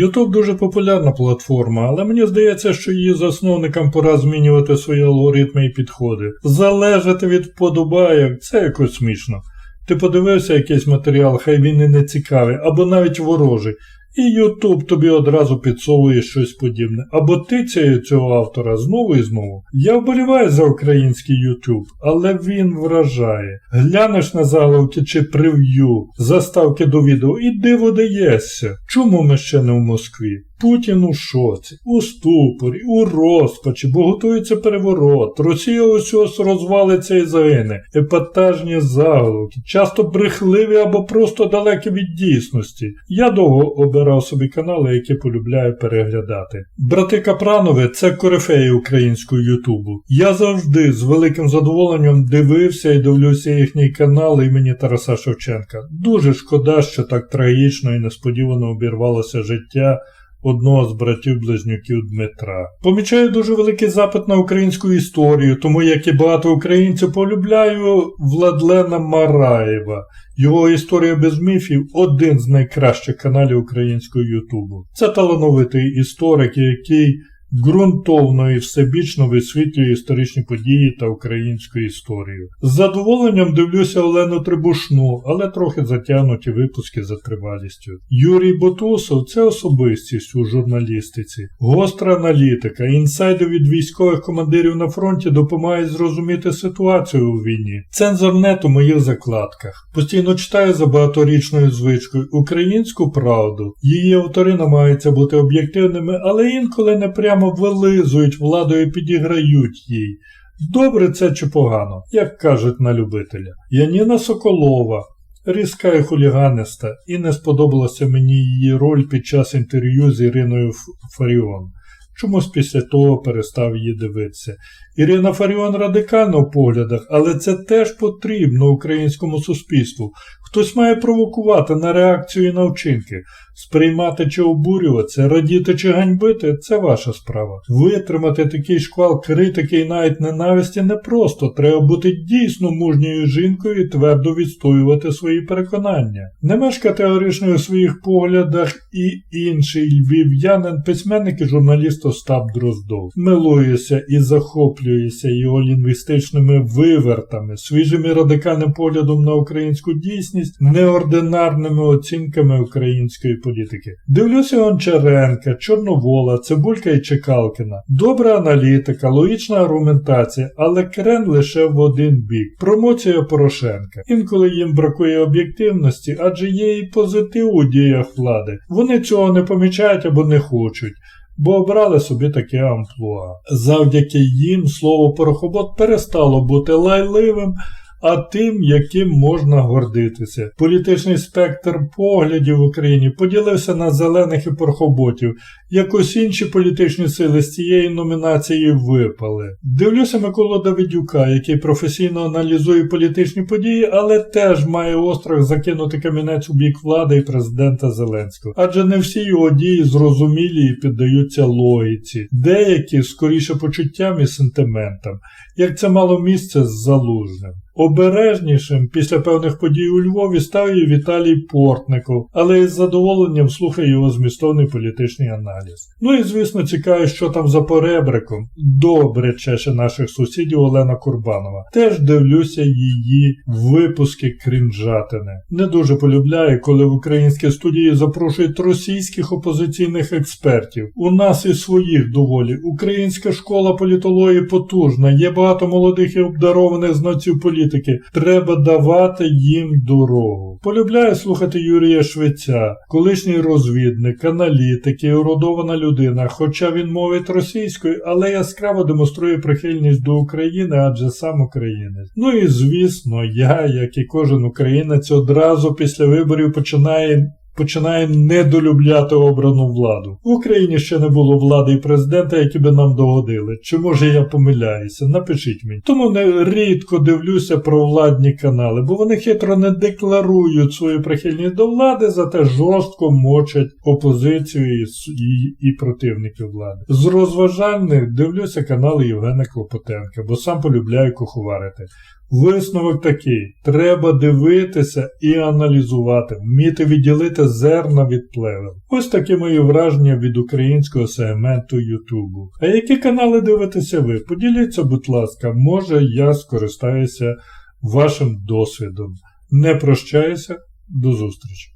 YouTube дуже популярна платформа, але мені здається, що її засновникам пора змінювати свої алгоритми і підходи. Залежати від вподобайок це якось смішно. Ти подивився якийсь матеріал, хай він і не цікавий, або навіть ворожий, і Ютуб тобі одразу підсовує щось подібне. Або тицяє цього автора знову і знову. Я вболіваю за український Ютуб, але він вражає. Глянеш на заголовки чи прев'ю, заставки до відео і диво даєшся. Чому ми ще не в Москві? Путін у шоці, у ступорі, у розпачі, бо готується переворот. Росія ось ось розвалиться і загине. Епатажні заголовки, часто брехливі або просто далекі від дійсності. Я довго обирав собі канали, які полюбляю переглядати. Брати Капранови це корифеї українського Ютубу. Я завжди з великим задоволенням дивився і дивлюся їхній канал імені Тараса Шевченка. Дуже шкода, що так трагічно і несподівано обірвалося життя одного з братів-близнюків Дмитра. Помічаю дуже великий запит на українську історію, тому як і багато українців полюбляю Владлена Мараєва. Його історія без міфів один з найкращих каналів українського Ютубу. Це талановитий історик, який ґрунтовно і всебічно висвітлює історичні події та українську історію. З задоволенням дивлюся Олену Трибушну, але трохи затягнуті випуски за тривалістю. Юрій Ботусов це особистість у журналістиці, гостра аналітика, інсайди від військових командирів на фронті допомагають зрозуміти ситуацію у війні. Цензор нет у моїх закладках. Постійно читаю за багаторічною звичкою українську правду. Її автори намагаються бути об'єктивними, але інколи не прямо вилизують владу і підіграють їй. Добре це чи погано, як кажуть на любителя. Яніна Соколова, різка і хуліганиста, і не сподобалася мені її роль під час інтерв'ю з Іриною Фаріон. Чомусь після того перестав її дивитися. Ірина Фаріон радикальна в поглядах, але це теж потрібно українському суспільству. Хтось має провокувати на реакцію і на вчинки. Сприймати чи обурюватися, радіти чи ганьбити це ваша справа. Витримати такий шквал критики і навіть ненависті непросто. Треба бути дійсно мужньою жінкою і твердо відстоювати свої переконання. Не менш категоричною у своїх поглядах і інший львів'янин, письменник і журналіст Остап Дроздов. Милується і захоплюється його лінгвістичними вивертами, свіжим і радикальним поглядом на українську дійсність, неординарними оцінками української політики. Дивлюся Гончаренка, Чорновола, Цибулька і Чекалкіна. Добра аналітика, логічна аргументація, але крен лише в один бік. Промоція Порошенка. Інколи їм бракує об'єктивності, адже є і позитив у діях влади. Вони цього не помічають або не хочуть. Бо обрали собі таке амплуа. Завдяки їм слово порохобот перестало бути лайливим, а тим, яким можна гордитися. Політичний спектр поглядів в Україні поділився на зелених і порохоботів. Якось інші політичні сили з цієї номінації випали. Дивлюся Миколу Давидюка, який професійно аналізує політичні події, але теж має острах закинути камінець у бік влади і президента Зеленського. Адже не всі його дії зрозумілі і піддаються логіці, деякі скоріше почуттям і сентиментам, як це мало місце з залужним. Обережнішим після певних подій у Львові став і Віталій Портников, але із задоволенням слухає його змістовний політичний аналіз. Ну і звісно цікаво, що там за поребриком. Добре чеше наших сусідів Олена Курбанова. Теж дивлюся її випуски крінжатини. Не дуже полюбляю, коли в українські студії запрошують російських опозиційних експертів. У нас і своїх доволі. Українська школа політології потужна, є багато молодих і обдарованих знавців політики. Треба давати їм дорогу. Полюбляю слухати Юрія Швеця, колишній розвідник, аналітик і уродована людина, хоча він мовить російською, але яскраво демонструє прихильність до України, адже сам українець. Ну і звісно, я, як і кожен українець, одразу після виборів починає починає недолюбляти обрану владу. В Україні ще не було влади і президента, які би нам догодили. Чи може я помиляюся? Напишіть мені. Тому не рідко дивлюся про владні канали, бо вони хитро не декларують свою прихильність до влади, зате жорстко мочать опозицію і, і, і противників влади. З розважальних дивлюся канали Євгена Клопотенка, бо сам полюбляю куховарити. Висновок такий: треба дивитися і аналізувати, вміти відділити зерна від плевел. Ось такі мої враження від українського сегменту Ютубу. А які канали дивитеся ви? Поділіться, будь ласка, може я скористаюся вашим досвідом. Не прощаюся, до зустрічі!